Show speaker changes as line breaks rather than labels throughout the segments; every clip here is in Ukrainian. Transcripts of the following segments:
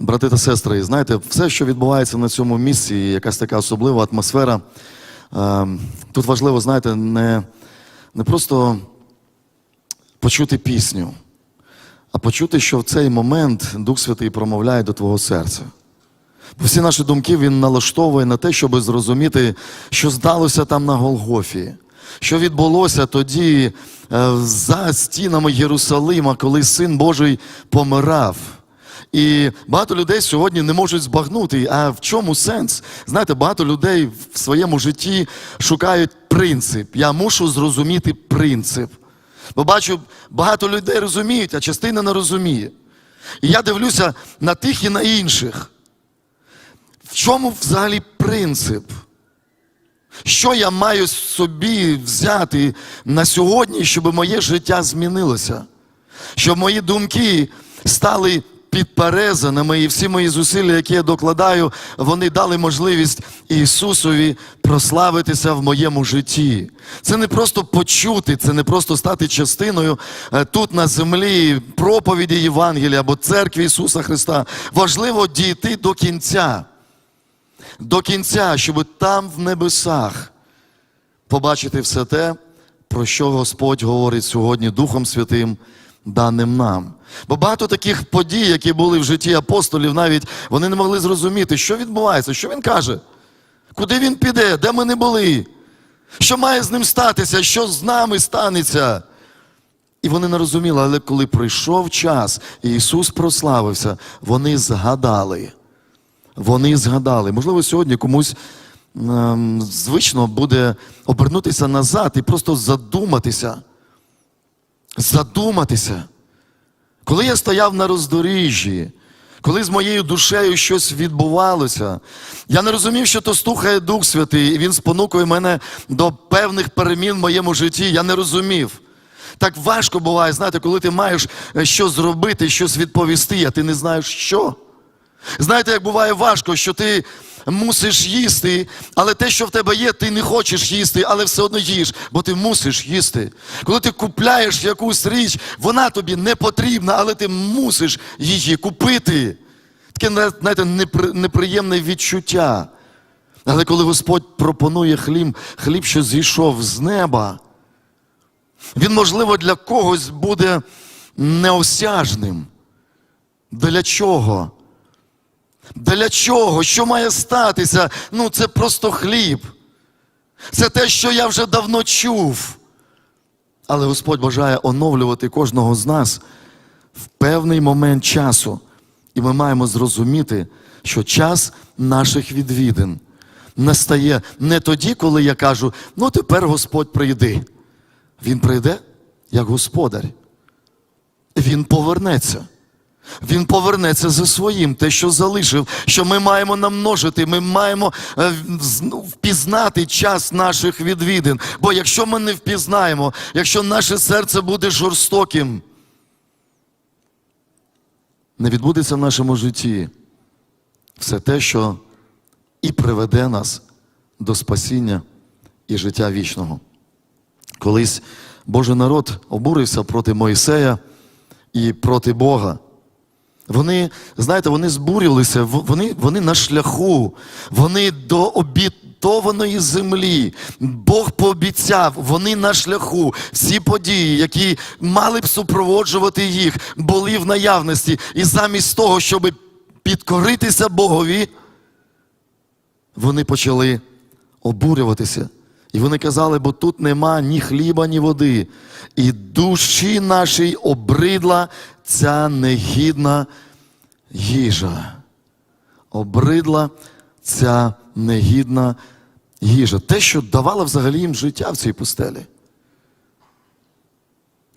Брати та сестри, знаєте, все, що відбувається на цьому місці, якась така особлива атмосфера. е, Тут важливо, знаєте, не, не просто почути пісню, а почути, що в цей момент Дух Святий промовляє до твого серця. Бо всі наші думки він налаштовує на те, щоб зрозуміти, що здалося там на Голгофі, що відбулося тоді е, за стінами Єрусалима, коли Син Божий помирав. І багато людей сьогодні не можуть збагнути. А в чому сенс? Знаєте, багато людей в своєму житті шукають принцип. Я мушу зрозуміти принцип. Бо бачу, багато людей розуміють, а частина не розуміє. І я дивлюся на тих і на інших. В чому взагалі принцип? Що я маю собі взяти на сьогодні, щоб моє життя змінилося? Щоб мої думки стали підперезаними, і всі мої зусилля, які я докладаю, вони дали можливість Ісусові прославитися в моєму житті. Це не просто почути, це не просто стати частиною е, тут на землі проповіді Євангелія або церкви Ісуса Христа. Важливо дійти до кінця до кінця, щоб там в небесах побачити все те, про що Господь говорить сьогодні Духом Святим, даним нам. Бо багато таких подій, які були в житті апостолів, навіть вони не могли зрозуміти, що відбувається, що він каже, куди він піде, де ми не були, що має з ним статися, що з нами станеться. І вони не розуміли, але коли прийшов час, і Ісус прославився, вони згадали. Вони згадали. Можливо, сьогодні комусь ем, звично буде обернутися назад і просто задуматися. Задуматися. Коли я стояв на роздоріжжі, коли з моєю душею щось відбувалося, я не розумів, що то стухає Дух Святий, і Він спонукує мене до певних перемін в моєму житті. Я не розумів. Так важко буває, знаєте, коли ти маєш е, що зробити, щось відповісти, а ти не знаєш що. Знаєте, як буває важко, що ти мусиш їсти, але те, що в тебе є, ти не хочеш їсти, але все одно їш, бо ти мусиш їсти. Коли ти купляєш якусь річ, вона тобі не потрібна, але ти мусиш її купити. Таке, знаєте, неприємне відчуття. Але коли Господь пропонує хліб, хліб, що зійшов з неба, він, можливо, для когось буде неосяжним. Для чого? Для чого? Що має статися? Ну, це просто хліб. Це те, що я вже давно чув. Але Господь бажає оновлювати кожного з нас в певний момент часу. І ми маємо зрозуміти, що час наших відвідин настає не тоді, коли я кажу, ну тепер Господь прийди. Він прийде як господар. Він повернеться. Він повернеться за своїм, те, що залишив, що ми маємо намножити, ми маємо е, ну, впізнати час наших відвідин. Бо якщо ми не впізнаємо, якщо наше серце буде жорстоким, не відбудеться в нашому житті все те, що і приведе нас до спасіння і життя вічного. Колись Божий народ обурився проти Мойсея і проти Бога. Вони, знаєте, вони збурилися, вони, вони на шляху, вони до обітованої землі. Бог пообіцяв, вони на шляху. Всі події, які мали б супроводжувати їх, були в наявності. І замість того, щоб підкоритися Богові, вони почали обурюватися. І вони казали, бо тут нема ні хліба, ні води. І душі нашій обридла ця негідна їжа. Обридла ця негідна їжа. Те, що давало взагалі їм життя в цій пустелі.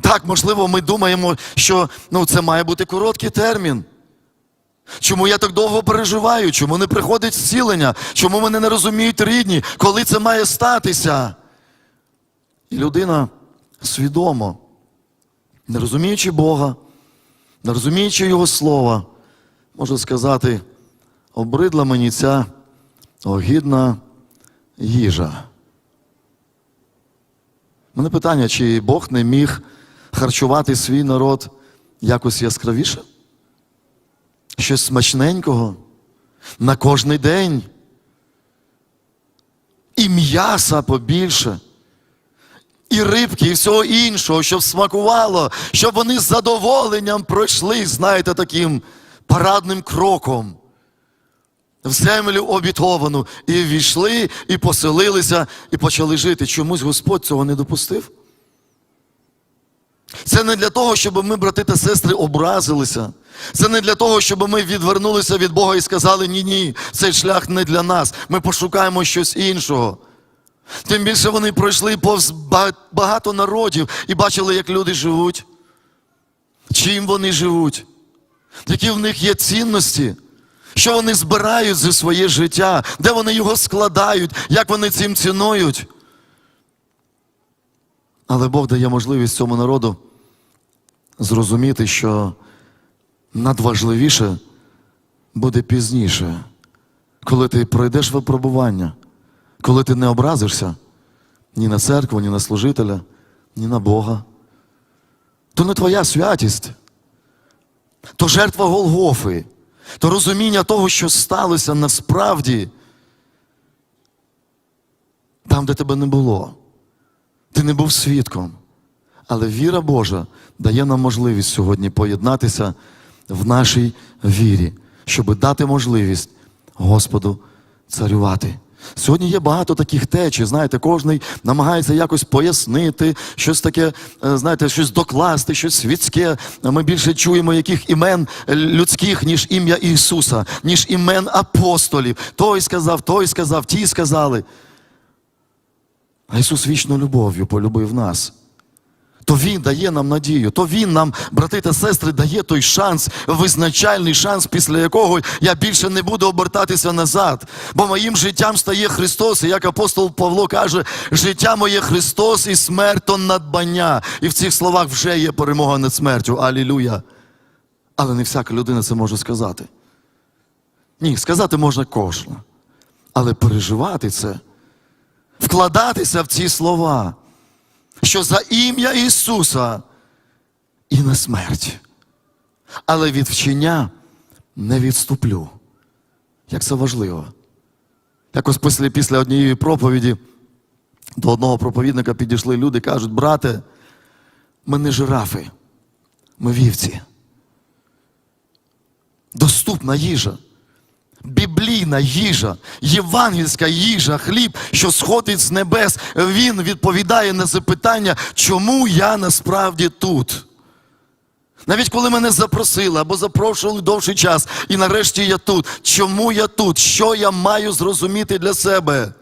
Так, можливо, ми думаємо, що ну, це має бути короткий термін. Чому я так довго переживаю? Чому не приходить зцілення? Чому мене не розуміють рідні? Коли це має статися? І людина свідомо, не розуміючи Бога, не розуміючи Його слова, може сказати, обридла мені ця огідна їжа. Мене питання, чи Бог не міг харчувати свій народ якось яскравіше? щось смачненького на кожний день. І м'яса побільше, і рибки, і всього іншого, щоб смакувало, щоб вони з задоволенням пройшли, знаєте, таким парадним кроком в землю обітовану, і ввійшли, і поселилися, і почали жити. Чомусь Господь цього не допустив. Це не для того, щоб ми, брати та сестри, образилися. Це не для того, щоб ми відвернулися від Бога і сказали, ні, ні, цей шлях не для нас. Ми пошукаємо щось іншого. Тим більше вони пройшли повз багато народів і бачили, як люди живуть, чим вони живуть, які в них є цінності, що вони збирають за своє життя, де вони його складають, як вони цим цінують. Але Бог дає можливість цьому народу зрозуміти, що надважливіше буде пізніше, коли ти пройдеш випробування, коли ти не образишся ні на церкву, ні на служителя, ні на Бога. То не твоя святість, то жертва Голгофи, то розуміння того, що сталося насправді там, де тебе не було. Ти не був свідком. Але віра Божа дає нам можливість сьогодні поєднатися в нашій вірі, щоб дати можливість Господу царювати. Сьогодні є багато таких течій, знаєте, кожен намагається якось пояснити, щось таке, е, знаєте, щось докласти, щось світське. Ми більше чуємо яких імен людських, ніж ім'я Ісуса, ніж імен апостолів. Той сказав, той сказав, ті сказали. А Ісус вічно любов'ю полюбив нас. То Він дає нам надію, то Він нам, брати та сестри, дає той шанс, визначальний шанс, після якого я більше не буду обертатися назад. Бо моїм життям стає Христос. І як апостол Павло каже, життя моє Христос і смерть то надбання. І в цих словах вже є перемога над смертю. Алілюя. Але не всяка людина це може сказати. Ні, сказати можна кожна. Але переживати це вкладатися в ці слова, що за ім'я Ісуса і на смерть. Але від вчення не відступлю. Як це важливо. Якось після, після однієї проповіді до одного проповідника підійшли люди кажуть, брате, ми не жирафи, ми вівці. Доступна їжа біблійна їжа, євангельська їжа, хліб, що сходить з небес, він відповідає на запитання, чому я насправді тут. Навіть коли мене запросили або запрошували довший час, і нарешті я тут. Чому я тут? Що я маю зрозуміти для себе?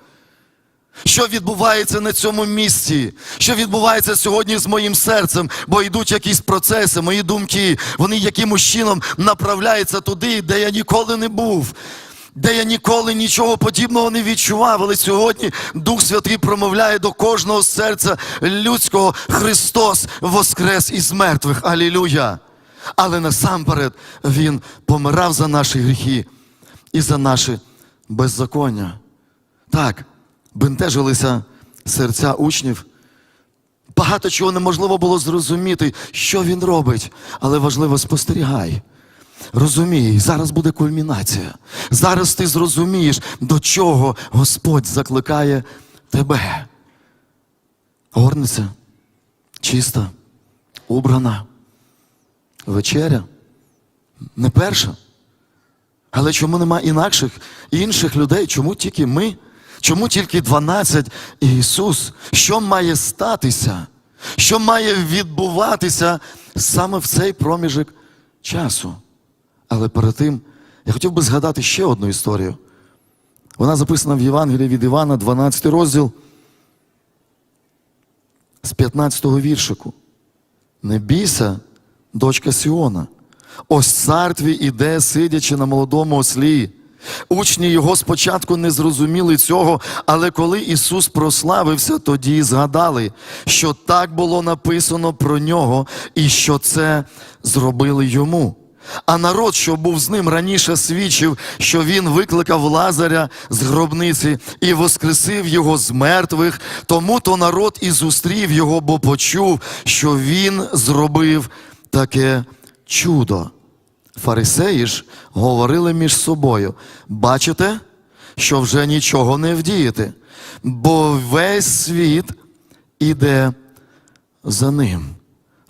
Що відбувається на цьому місці? Що відбувається сьогодні з моїм серцем? Бо йдуть якісь процеси, мої думки, вони якимось чином направляються туди, де я ніколи не був, де я ніколи нічого подібного не відчував. Але сьогодні Дух Святий промовляє до кожного серця людського Христос воскрес із мертвих. Алілюя! Але насамперед Він помирав за наші гріхи і за наші беззаконня. Так бентежилися серця учнів. Багато чого неможливо було зрозуміти, що він робить, але важливо спостерігай. Розумій, зараз буде кульмінація. Зараз ти зрозумієш, до чого Господь закликає тебе. Горниця чиста, убрана. Вечеря не перша. Але чому нема інакших інших людей? Чому тільки ми? Чому тільки 12 Ісус? Що має статися? Що має відбуватися саме в цей проміжок часу? Але перед тим я хотів би згадати ще одну історію. Вона записана в Євангелії від Івана, 12 розділ з 15-го віршику. Не бійся, дочка Сіона. Ось цар твій іде, сидячи на молодому ослі. Учні його спочатку не зрозуміли цього, але коли Ісус прославився, тоді згадали, що так було написано про нього і що це зробили йому. А народ, що був з ним раніше, свідчив, що він викликав Лазаря з гробниці і воскресив його з мертвих. Тому то народ і зустрів його, бо почув, що він зробив таке чудо. Фарисеї ж говорили між собою: бачите, що вже нічого не вдієте, бо весь світ іде за ним.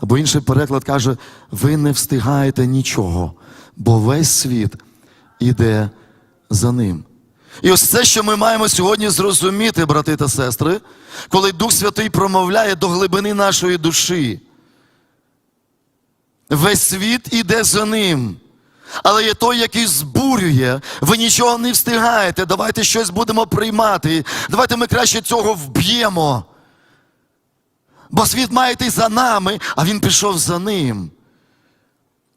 Або інший переклад каже: ви не встигаєте нічого, бо весь світ іде за ним. І ось це, що ми маємо сьогодні зрозуміти, брати та сестри, коли Дух Святий промовляє до глибини нашої душі. Весь світ іде за ним. Але є той, який збурює, ви нічого не встигаєте, давайте щось будемо приймати. Давайте ми краще цього вб'ємо. Бо світ має йти за нами, а він пішов за ним.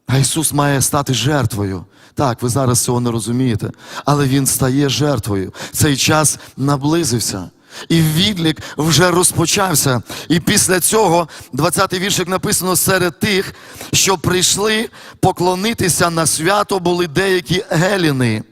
А Ісус має стати жертвою. Так, ви зараз цього не розумієте, але Він стає жертвою. Цей час наблизився. І відлік вже розпочався. І після цього, 20-й віршик написано, серед тих, що прийшли поклонитися на свято, були деякі геліни.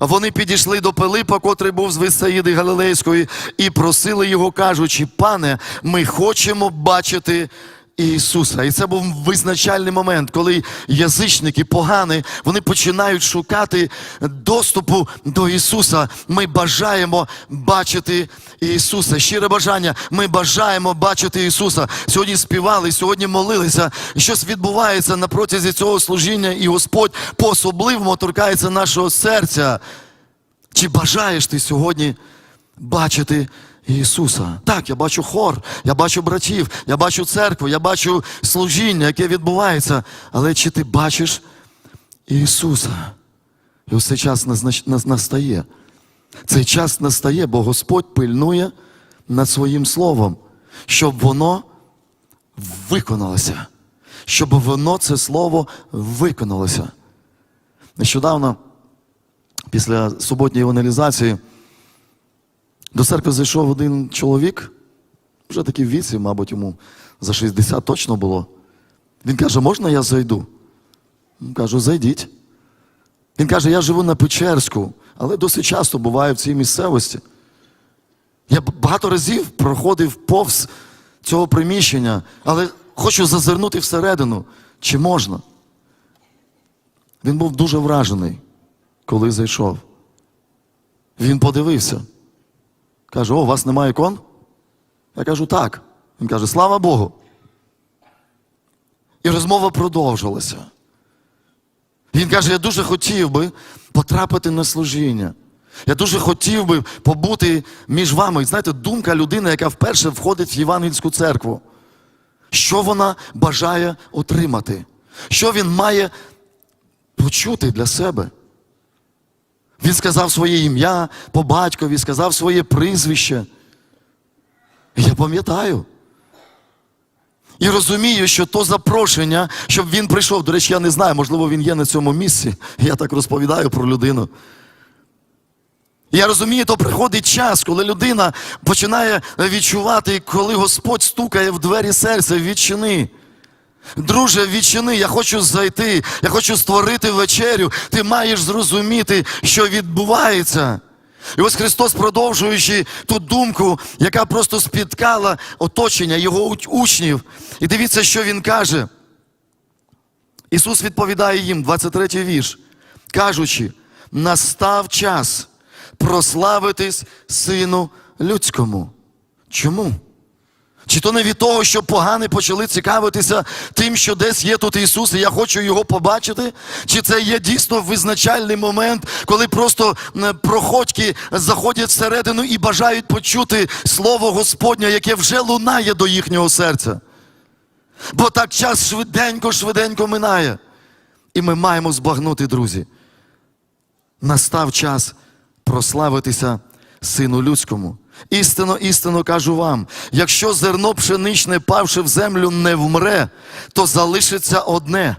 Вони підійшли до Пилипа, котрий був з Висаїди Галилейської, і просили його, кажучи, пане, ми хочемо бачити Ісуса. І це був визначальний момент, коли язичники погані, вони починають шукати доступу до Ісуса. Ми бажаємо бачити Ісуса. Щире бажання. Ми бажаємо бачити Ісуса. Сьогодні співали, сьогодні молилися. Щось відбувається на протязі цього служіння, і Господь по-особливому торкається нашого серця. Чи бажаєш ти сьогодні бачити Ісуса? Так, я бачу хор, я бачу братів, я бачу церкву, я бачу служіння, яке відбувається. Але чи ти бачиш Ісуса? І ось цей час настає. Цей час настає, бо Господь пильнує над своїм словом, щоб воно виконалося. Щоб воно це слово виконалося. Нещодавно після суботньої евангелізації до церкви зайшов один чоловік, вже такий в віці, мабуть, йому за 60 точно було. Він каже, можна я зайду? Кажу, зайдіть. Він каже, я живу на Печерську, але досить часто буваю в цій місцевості. Я багато разів проходив повз цього приміщення, але хочу зазирнути всередину, чи можна. Він був дуже вражений, коли зайшов. Він подивився. Каже: О, у вас немає ікон? Я кажу, так. Він каже, слава Богу. І розмова продовжилася. Він каже, я дуже хотів би потрапити на служіння. Я дуже хотів би побути між вами. І знаєте, думка людини, яка вперше входить в Євангельську церкву. Що вона бажає отримати? Що він має почути для себе? Він сказав своє ім'я по батькові, сказав своє прізвище. Я пам'ятаю. І розумію, що то запрошення, щоб він прийшов. До речі, я не знаю, можливо, він є на цьому місці. Я так розповідаю про людину. Я розумію, то приходить час, коли людина починає відчувати, коли Господь стукає в двері серця, відчини. Друже, відчини, я хочу зайти, я хочу створити вечерю. Ти маєш зрозуміти, що відбувається. І ось Христос, продовжуючи ту думку, яка просто спіткала оточення його учнів. І дивіться, що він каже. Ісус відповідає їм, 23 вірш, кажучи, настав час прославитись Сину Людському. Чому? Чи то не від того, що погани почали цікавитися тим, що десь є тут Ісус, і я хочу його побачити? Чи це є дійсно визначальний момент, коли просто проходьки заходять всередину і бажають почути Слово Господнє, яке вже лунає до їхнього серця? Бо так час швиденько, швиденько минає. І ми маємо збагнути, друзі. Настав час прославитися Сину Людському. Істинно, істинно кажу вам: якщо зерно пшеничне, павши в землю, не вмре, то залишиться одне.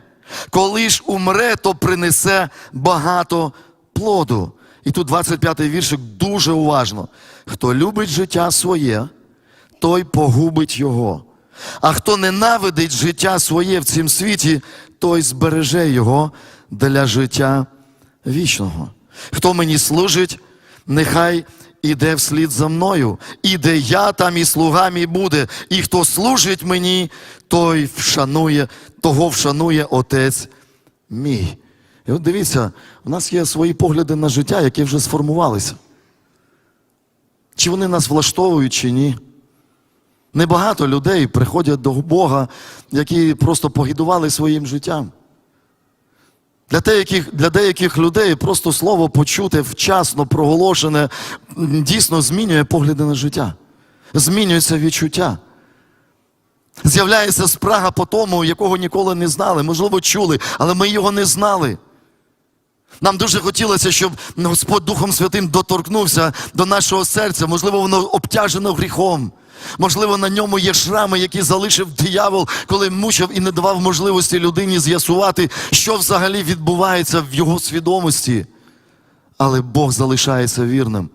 Коли ж умре, то принесе багато плоду. І тут 25-й віршик дуже уважно. Хто любить життя своє, той погубить його. А хто ненавидить життя своє в цім світі, той збереже його для життя вічного. Хто мені служить, нехай іде вслід за мною, і де я, там і слуга мій буде. І хто служить мені, той вшанує, того вшанує Отець мій. І от дивіться, у нас є свої погляди на життя, які вже сформувалися. Чи вони нас влаштовують, чи ні. Небагато людей приходять до Бога, які просто погідували своїм життям. Для деяких, для деяких людей просто слово почуте, вчасно проголошене, дійсно змінює погляди на життя. Змінюється відчуття. З'являється спрага по тому, якого ніколи не знали. Можливо, чули, але ми його не знали. Нам дуже хотілося, щоб Господь Духом Святим доторкнувся до нашого серця. Можливо, воно обтяжено гріхом. Можливо, на ньому є шрами, які залишив диявол, коли мучив і не давав можливості людині з'ясувати, що взагалі відбувається в його свідомості. Але Бог залишається вірним.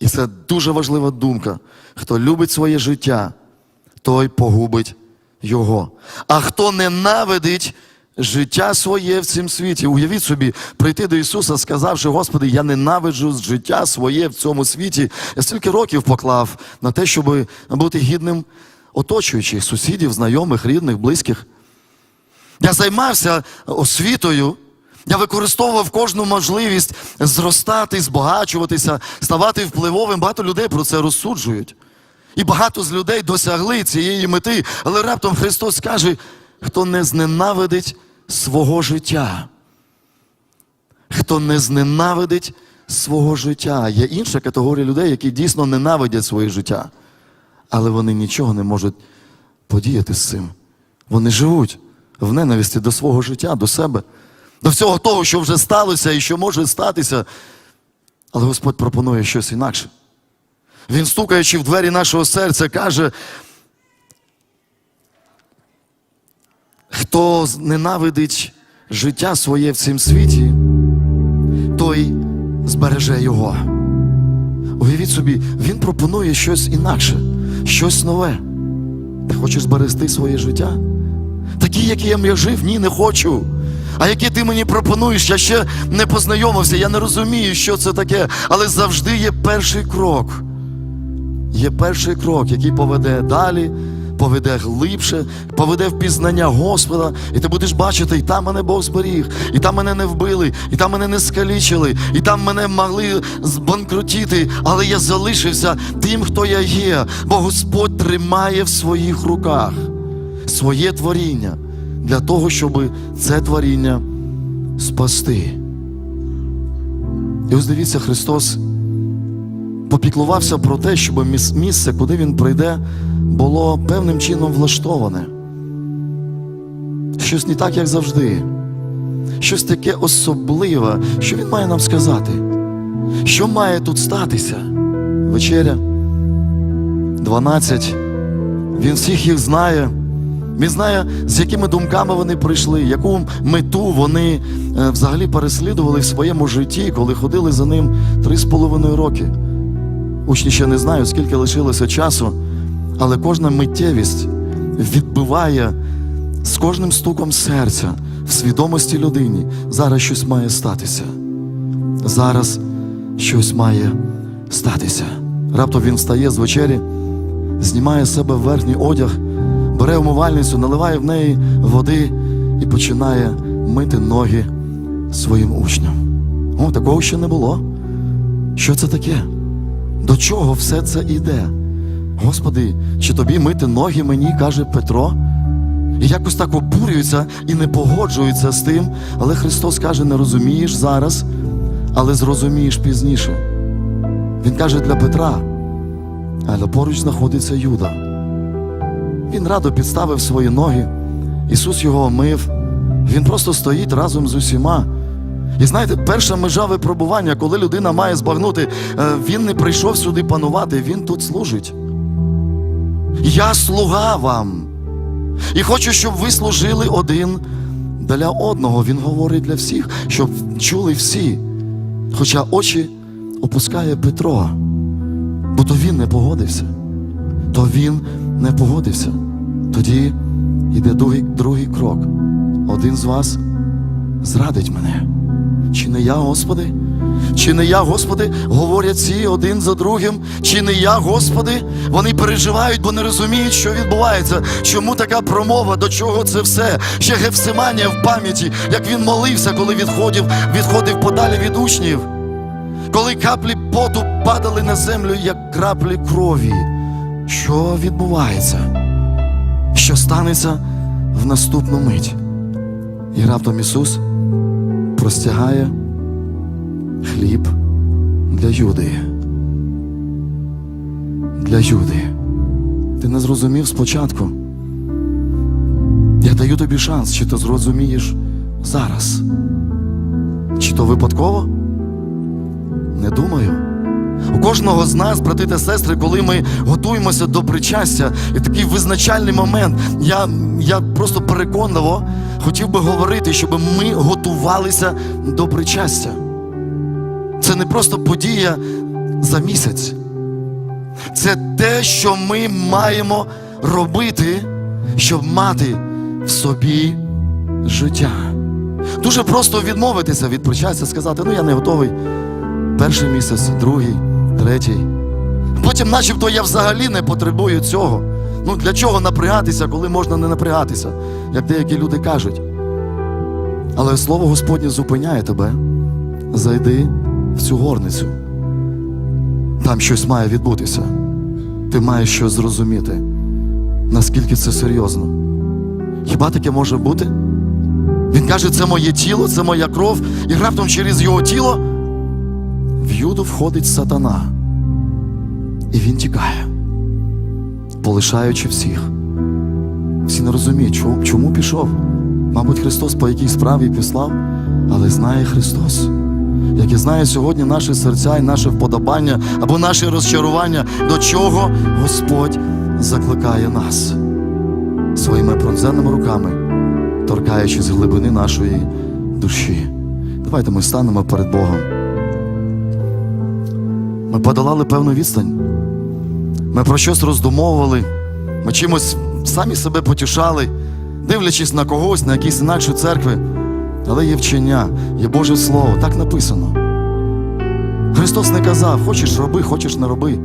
І це дуже важлива думка. Хто любить своє життя, той погубить його. А хто ненавидить життя своє в цьому світі, уявіть собі, прийти до Ісуса, сказавши, Господи, я ненавиджу життя своє в цьому світі. Я стільки років поклав на те, щоб бути гідним оточуючих, сусідів, знайомих, рідних, близьких. Я займався освітою. Я використовував кожну можливість зростати, збагачуватися, ставати впливовим. Багато людей про це розсуджують. І багато з людей досягли цієї мети. Але раптом Христос каже, хто не зненавидить свого життя. Хто не зненавидить свого життя. Є інша категорія людей, які дійсно ненавидять своє життя. Але вони нічого не можуть подіяти з цим. Вони живуть в ненависті до свого життя, до себе, до всього того, що вже сталося і що може статися. Але Господь пропонує щось інакше. Він, стукаючи в двері нашого серця, каже, хто ненавидить життя своє в цім світі, той збереже його. Уявіть собі, він пропонує щось інакше, щось нове. Ти хочеш зберегти своє життя? Такі, яким я жив, ні, не хочу. А які ти мені пропонуєш, я ще не познайомився, я не розумію, що це таке, але завжди є перший крок. Є перший крок, який поведе далі, поведе глибше, поведе в пізнання Господа, і ти будеш бачити, і там мене Бог зберіг, і там мене не вбили, і там мене не скалічили, і там мене могли збанкрутіти, але я залишився тим, хто я є, бо Господь тримає в своїх руках своє творіння для того, щоб це творіння спасти. І ось дивіться, Христос попіклувався про те, щоб місце, куди він прийде, було певним чином влаштоване. Щось не так, як завжди. Щось таке особливе, що він має нам сказати. Що має тут статися? Вечеря 12. Він всіх їх знає. Він знає, з якими думками вони прийшли, яку мету вони е, взагалі переслідували в своєму житті, коли ходили за ним три з половиною роки. Учні ще не знають, скільки лишилося часу, але кожна миттєвість відбиває з кожним стуком серця в свідомості людині. Зараз щось має статися. Зараз щось має статися. Раптом він встає з вечері, знімає з себе верхній одяг, бере умивальницю, наливає в неї води і починає мити ноги своїм учням. О, такого ще не було. Що це таке? До чого все це іде? Господи, чи тобі мити ноги мені, каже Петро? І якось так обурюється і не погоджується з тим, але Христос каже, не розумієш зараз, але зрозумієш пізніше. Він каже для Петра, але поруч знаходиться Юда. Він радо підставив свої ноги, Ісус його омив, Він просто стоїть разом з усіма. І знаєте, перша межа випробування, коли людина має збагнути, е, він не прийшов сюди панувати, він тут служить. Я слуга вам. І хочу, щоб ви служили один для одного. Він говорить для всіх, щоб чули всі. Хоча очі опускає Петро, бо то він не погодився. То він не погодився. Тоді йде другий, другий крок. Один з вас зрадить мене. Чи не я, Господи? Чи не я, Господи, говорять ці один за другим? Чи не я, Господи? Вони переживають, бо не розуміють, що відбувається. Чому така промова, до чого це все? Ще Гефсиманія в пам'яті, як він молився, коли відходив, відходив подалі від учнів. Коли каплі поту падали на землю, як краплі крові. Що відбувається? Що станеться в наступну мить? І раптом Ісус простягає хліб для Юди. Для Юди. Ти не зрозумів спочатку. Я даю тобі шанс, чи ти зрозумієш зараз. Чи то випадково? Не думаю. У кожного з нас, брати та сестри, коли ми готуємося до причастя, і такий визначальний момент, я, я просто переконливо хотів би говорити, щоб ми готувалися до причастя. Це не просто подія за місяць. Це те, що ми маємо робити, щоб мати в собі життя. Дуже просто відмовитися від причастя, сказати, ну я не готовий. Перший місяць, другий, третій. Потім, начебто, я взагалі не потребую цього. Ну для чого напрягатися, коли можна не напрягатися, як деякі люди кажуть. Але слово Господнє зупиняє тебе. Зайди в цю горницю. Там щось має відбутися. Ти маєш щось зрозуміти, наскільки це серйозно. Хіба таке може бути? Він каже, це моє тіло, це моя кров, і раптом через його тіло в юду входить сатана. І він тікає, полишаючи всіх. Всі не розуміють, чому, пішов. Мабуть, Христос по якій справі післав, але знає Христос. Як і знає сьогодні наші серця і наше вподобання або наше розчарування, до чого Господь закликає нас своїми пронзеними руками, торкаючи з глибини нашої душі. Давайте ми станемо перед Богом. Ми подолали певну відстань. Ми про щось роздумовували, ми чимось самі себе потішали, дивлячись на когось, на якісь інакші церкви. Але є вчення, є Боже Слово, так написано. Христос не казав, хочеш роби, хочеш не роби.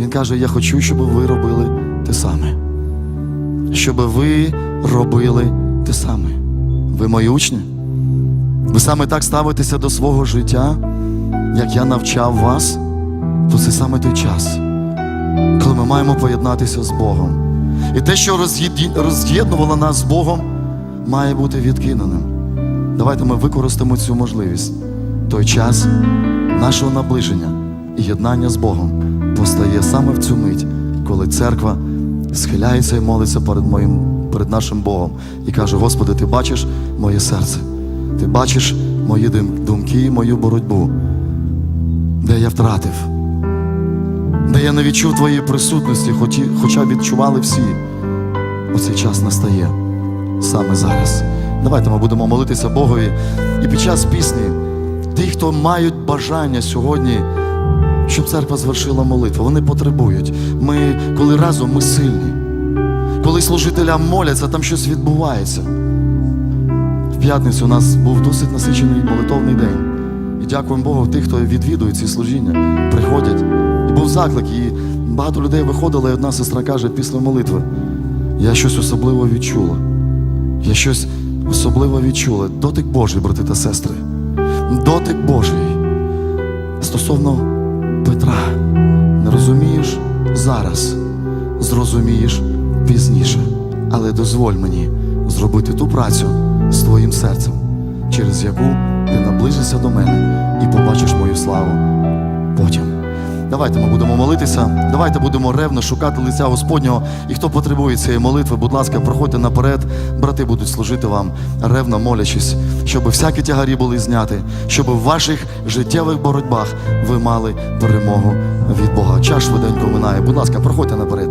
Він каже: Я хочу, щоб ви робили те саме. Щоб ви робили те саме. Ви мої учні. Ви саме так ставитеся до свого життя, як я навчав вас, то це саме той час, коли ми маємо поєднатися з Богом. І те, що роз'єднувало нас з Богом, має бути відкиненим. Давайте ми використаємо цю можливість. Той час нашого наближення і єднання з Богом постає саме в цю мить, коли церква схиляється і молиться перед, моїм, перед нашим Богом і каже: Господи, ти бачиш моє серце, ти бачиш мої дум- думки, мою боротьбу, де я втратив, де я не відчув твоєї присутності, хоча відчували всі. Оцей час настає саме зараз. Давайте ми будемо молитися Богові. І під час пісні ті, хто мають бажання сьогодні, щоб церква звершила молитву, вони потребують. Ми, коли разом, ми сильні. Коли служителям моляться, там щось відбувається. В п'ятницю у нас був досить насичений молитовний день. І дякуємо Богу тих, хто відвідує ці служіння, приходять. Був заклик, і багато людей виходило, і одна сестра каже після молитви: я щось особливо відчула. Я щось особливо відчула. Дотик Божий, брати та сестри. Дотик Божий. Стосовно Петра, не розумієш зараз, зрозумієш пізніше. Але дозволь мені зробити ту працю з твоїм серцем, через яку ти наближишся до мене і побачиш мою славу потім. Давайте ми будемо молитися. Давайте будемо ревно шукати лиця Господнього. І хто потребує цієї молитви, будь ласка, проходьте наперед. Брати будуть служити вам ревно молячись, щоб всякі тягарі були зняти, щоб в ваших життєвих боротьбах ви мали перемогу від Бога. Час швиденько минає. Будь ласка, проходьте наперед.